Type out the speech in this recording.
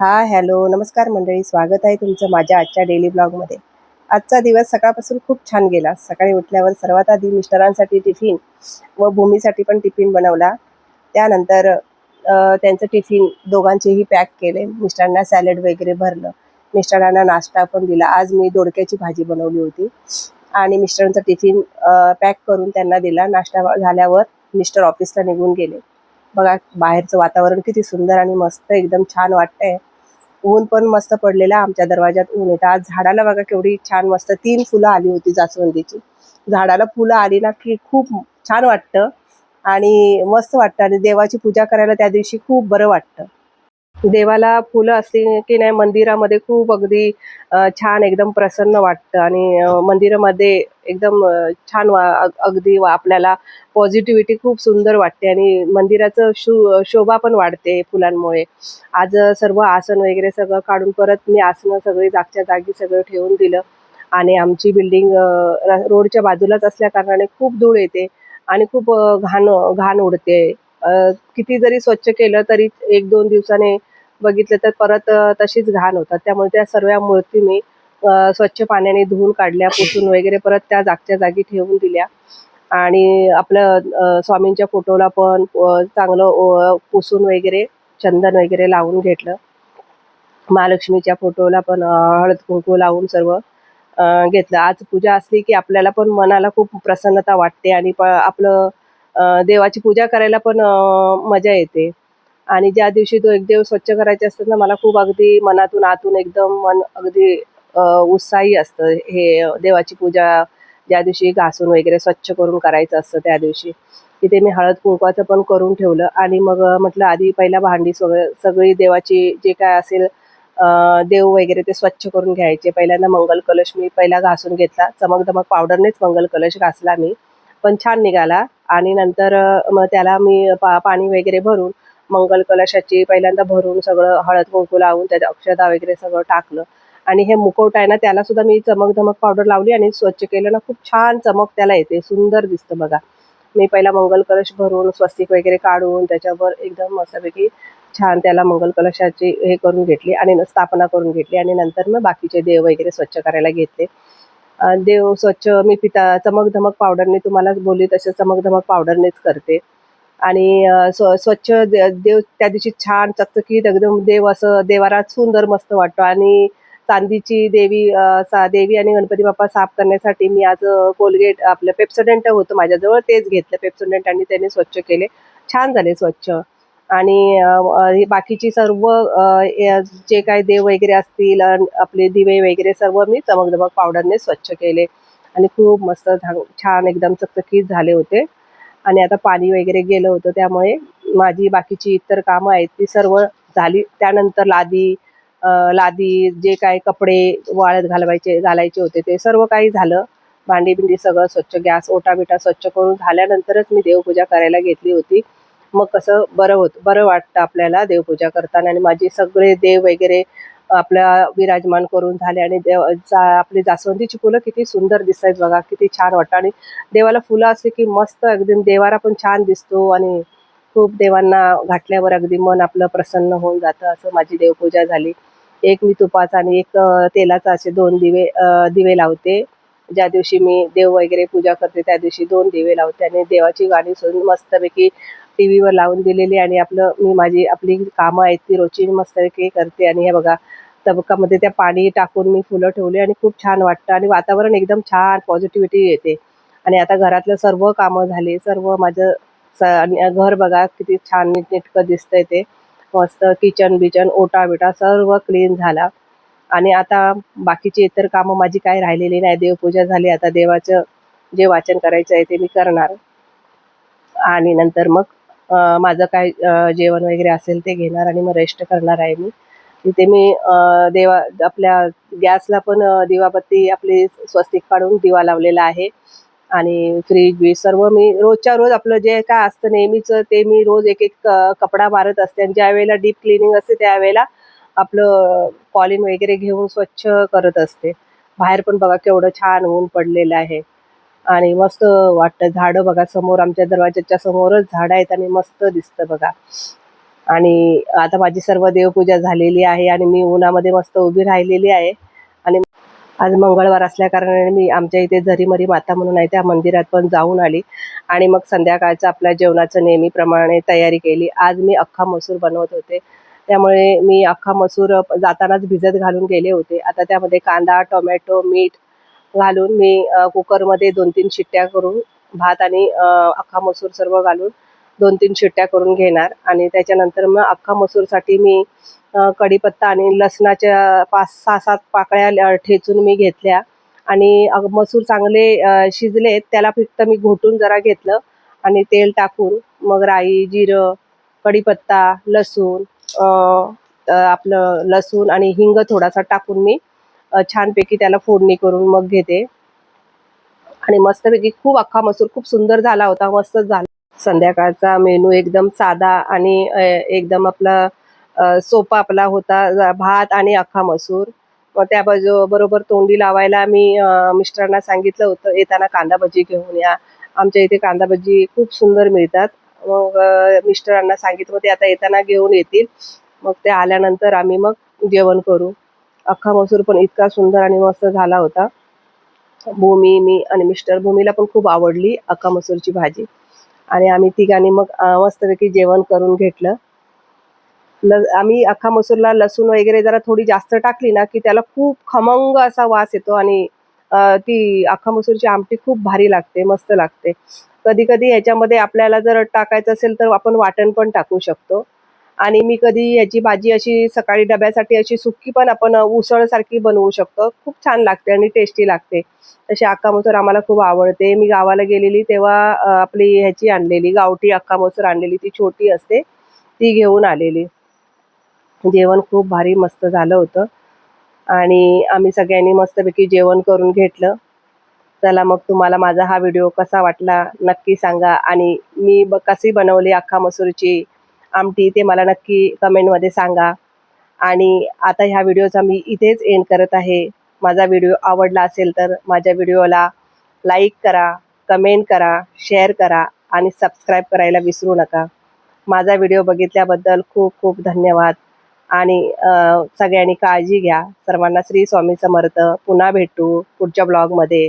हा हॅलो नमस्कार मंडळी स्वागत आहे तुमचं माझ्या आजच्या डेली ब्लॉगमध्ये आजचा दिवस सकाळपासून खूप छान गेला. सकाळी उठल्यावर सर्वात आधी मिस्टरांसाठी टिफिन व भूमीसाठी पण टिफिन बनवला. त्यानंतर त्यांचं टिफिन दोघांचेही पॅक केले. मिस्टरांना सॅलड वगैरे भरलं. मिस्टरांना नाश्ता पण दिला. आज मी दोडक्याची भाजी बनवली होती. आणि मिस्टरांचा टिफिन पॅक करून त्यांना दिला. नाश्ता झाल्यावर मिस्टर ऑफिसला निघून गेले. बघा बाहेरचं वातावरण किती सुंदर आणि मस्त एकदम छान वाटतंय. ऊन पण मस्त पडलेलं आहे. आमच्या दरवाज्यात ऊन येतं आज झाडाला बघा केवढी छान मस्त तीन फुलं आली होती जास्वंदीची झाडाला फुलं आली ना की खूप छान वाटतं आणि मस्त वाटतं आणि देवाची पूजा करायला त्या दिवशी खूप बरं वाटतं देवाला फुलं असली की नाही मंदिरामध्ये खूप अगदी छान एकदम प्रसन्न वाटतं. आणि मंदिरामध्ये एकदम छान वा अग- अगदी आपल्याला पॉझिटिव्हिटी खूप सुंदर वाटते. आणि मंदिराचं शो शोभा पण वाढते फुलांमुळे. आज सर्व आसन वगैरे सगळं काढून परत मी आसनं सगळी जागच्या जागी सगळं ठेवून दिलं. आणि आमची बिल्डिंग रोडच्या बाजूलाच असल्या कारणाने खूप धूळ येते आणि खूप घाण घाण उडते. किती जरी स्वच्छ केलं तरी एक दोन दिवसाने बघितलं तर परत तशीच घाण होतात. त्यामुळे त्या सर्व मूर्ती मी स्वच्छ पाण्याने धुवून काढल्या पुसून वगैरे परत त्या जागच्या जागी ठेवून दिल्या. आणि आपलं स्वामींच्या फोटोला पण चांगलं पुसून वगैरे चंदन वगैरे लावून घेतलं. महालक्ष्मीच्या फोटोला पण हळद कुंकू लावून सर्व घेतलं. आज पूजा असली की आपल्याला पण मनाला खूप प्रसन्नता वाटते आणि प- आपलं देवाची पूजा करायला पण मजा येते. आणि ज्या दिवशी तो एक देव स्वच्छ करायचे असतात ना मला खूप अगदी मनातून आतून एकदम मन अगदी उत्साही असतं. हे देवाची पूजा ज्या दिवशी घासून वगैरे स्वच्छ करून करायचं असतं त्या दिवशी. तिथे मी हळद कुंकवाचं पण करून ठेवलं आणि मग म्हटलं आधी पहिला भांडी सगळं सगळी देवाची जे काय असेल देव वगैरे ते स्वच्छ करून घ्यायचे. पहिल्यांदा मंगल कलश मी पहिला घासून घेतला. चमक दमक पावडरनेच मंगल कलश घासला मी. पण छान निघाला. आणि नंतर मग त्याला मी पा पाणी वगैरे भरून मंगल कलशाची पहिल्यांदा भरून सगळं हळद कुंकू लावून त्यात अक्षता वगैरे सगळं टाकलं. आणि हे मुखवट आहे ना त्याला सुद्धा मी चमक धमक पावडर लावली आणि स्वच्छ केलं ना खूप छान चमक त्याला येते सुंदर दिसतं बघा. मी पहिला मंगल कलश भरून स्वस्तिक वगैरे काढून त्याच्यावर एकदम मस्तपैकी छान त्याला मंगल कलशाची हे करून घेतली आणि न- स्थापना करून घेतली आणि नंतर मग बाकीचे देव वगैरे स्वच्छ करायला घेतले. देव स्वच्छ मी पिता चमक धमक पावडरने तुम्हाला बोलली तसे चमक धमक पावडरनेच करते. आणि स्व स्वच्छ दे- देव त्या दिवशी छान चकचकीत एकदम देव असं देवारात सुंदर मस्त वाटतो. आणि चांदीची देवी सा देवी आणि गणपती बाप्पा साफ करण्यासाठी मी आज कोलगेट आपलं पेप्सोडेंट होतं माझ्याजवळ तेच घेतलं पेप्सोडेंट आणि त्याने स्वच्छ केले. छान झाले स्वच्छ. आणि बाकीची सर्व जे काय देव वगैरे असतील आपले दिवे वगैरे सर्व मी चमकदमक पावडरने स्वच्छ केले. आणि खूप मस्त छान एकदम चकचकीत झाले होते. आणि आता पाणी वगैरे गेलं होतं त्यामुळे माझी बाकीची इतर कामं आहेत ती सर्व झाली. त्यानंतर लादी लादी जे काय कपडे वाळत घालवायचे घालायचे होते ते सर्व काही झालं. भांडी बिंडी सगळं स्वच्छ गॅस ओटा बिटा स्वच्छ करून झाल्यानंतरच मी देवपूजा करायला घेतली होती. मग कसं बरं होत बरं वाटतं आपल्याला देवपूजा करताना आणि माझे सगळे देव वगैरे आपल्या विराजमान करून झाले आणि देव जा- आपली जास्वंदीची फुलं किती सुंदर दिसत बघा किती छान वाटतं. आणि देवाला फुलं असली की मस्त अगदी देवारा पण छान दिसतो आणि खूप देवांना घातल्यावर अगदी मन आपलं प्रसन्न होऊन जातं असं माझी देवपूजा झाली. एक मी तुपाचा आणि एक तेलाचा असे दोन दिवे दिवे लावते. ज्या दिवशी मी देव वगैरे पूजा करते त्या दिवशी दोन दिवे लावते आणि देवाची गाणी सुद्धा मस्तपैकी टी व्हीवर लावून दिलेली आणि आपलं मी माझी आपली कामं आहेत ती रोजची मस्तपैकी करते आणि हे बघा तबकामध्ये त्या पाणी टाकून मी फुलं ठेवली आणि खूप छान वाटतं आणि वातावरण एकदम छान पॉझिटिव्हिटी येते. आणि आता घरातलं सर्व कामं झाले सर्व माझं स आणि घर बघा किती छान नीटनेटकं दिसतंय ते. मस्त किचन बिचन ओटा बिटा सर्व क्लीन झाला. आणि आता बाकीची इतर कामं माझी काय राहिलेली नाही देवपूजा झाली आता देवाचं जे वाचन करायचं आहे ते मी करणार. आणि नंतर मग माझं काय जेवण वगैरे असेल ते घेणार आणि मग रेस्ट करणार आहे मी. तिथे मी देवा आपल्या गॅसला पण दिवाबत्ती आपली स्वस्तिक काढून दिवा लावलेला आहे. आणि फ्रीज बीज सर्व मी रोजच्या रोज आपलं जे काय असतं नेहमीच ते मी रोज एक एक क- कपडा मारत असते. आणि ज्या वेळेला डीप क्लिनिंग असते त्यावेळेला आपलं कॉलिन वगैरे घेऊन स्वच्छ करत असते. बाहेर पण बघा केवढं छान ऊन पडलेलं आहे. आणि मस्त वाटतं. झाडं बघा समोर आमच्या दरवाजाच्या समोरच झाडं आहेत आणि मस्त दिसतं बघा. आणि आता माझी सर्व देवपूजा झालेली आहे आणि मी उन्हामध्ये मस्त उभी राहिलेली आहे. आणि आज मंगळवार असल्या कारणाने मी आमच्या इथे झरीमरी माता म्हणून आहे त्या मंदिरात पण जाऊन आली. आणि मग संध्याकाळचं आपल्या जेवणाचं नेहमीप्रमाणे तयारी केली. आज मी अख्खा मसूर बनवत होते. त्यामुळे मी अख्खा मसूर जातानाच भिजत घालून गेले होते. आता त्यामध्ये कांदा टोमॅटो मीठ घालून मी कुकरमध्ये दोन तीन शिट्ट्या करून भात आणि अख्खा मसूर सर्व घालून दोन तीन शिट्ट्या करून घेणार. आणि त्याच्यानंतर मग अख्खा मसूरसाठी मी कढीपत्ता आणि लसणाच्या पाच सहा सात पाकळ्या ठेचून मी घेतल्या. आणि मसूर चांगले शिजले त्याला फक्त मी घोटून जरा घेतलं आणि तेल टाकून मग राई जिरं कढीपत्ता लसूण आपलं लसूण आणि हिंग थोडासा टाकून मी छानपैकी त्याला फोडणी करून मग घेते. आणि मस्तपैकी खूप अख्खा मसूर खूप सुंदर झाला होता. मस्त झाला. संध्याकाळचा मेनू एकदम साधा आणि एकदम आपला सोपा आपला होता. भात आणि अख्खा मसूर. मग त्या बाजू बरोबर तोंडी लावायला मी मिस्टरांना सांगितलं होतं येताना कांदा भजी घेऊन या. आमच्या इथे कांदा भजी खूप सुंदर मिळतात. मग मिस्टरांना सांगितलं ते आता येताना घेऊन येतील. मग ते आल्यानंतर आम्ही मग जेवण करू. अख्खा मसूर पण इतका सुंदर आणि मस्त झाला होता. भूमी मी आणि मिस्टर भूमीला पण खूप आवडली अख्खा मसूरची भाजी. आणि आम्ही तिघांनी मग मस्तपैकी जेवण करून घेतलं. ल आम्ही अख्खा मसूरला लसूण वगैरे जरा थोडी जास्त टाकली ना की त्याला खूप खमंग असा वास येतो आणि ती अख्खा मसूरची आमटी खूप भारी लागते मस्त लागते. कधी कधी ह्याच्यामध्ये आपल्याला जर टाकायचं असेल तर आपण वाटण पण टाकू शकतो. आणि मी कधी ह्याची भाजी अशी सकाळी डब्यासाठी अशी सुकी पण आपण उसळसारखी बनवू शकतो. खूप छान लागते आणि टेस्टी लागते. तशी अख्खा मसूर आम्हाला खूप आवडते. मी गावाला गेलेली तेव्हा आपली ह्याची आणलेली गावठी अख्खा मसूर आणलेली ती छोटी असते ती घेऊन आलेली. जेवण खूप भारी मस्त झालं होतं. आणि आम्ही सगळ्यांनी मस्तपैकी जेवण करून घेतलं. चला मग तुम्हाला माझा हा व्हिडिओ कसा वाटला नक्की सांगा. आणि मी ब कशी बनवली अख्खा मसूरची आमटी ते मला नक्की कमेंटमध्ये सांगा. आणि आता ह्या व्हिडिओचा मी इथेच एंड करत आहे. माझा व्हिडिओ आवडला असेल तर माझ्या व्हिडिओला लाईक करा कमेंट करा शेअर करा आणि सबस्क्राईब करायला विसरू नका. माझा व्हिडिओ बघितल्याबद्दल खूप खूप धन्यवाद. आणि सगळ्यांनी काळजी घ्या. सर्वांना श्री स्वामी समर्थ. पुन्हा भेटू पुढच्या ब्लॉगमध्ये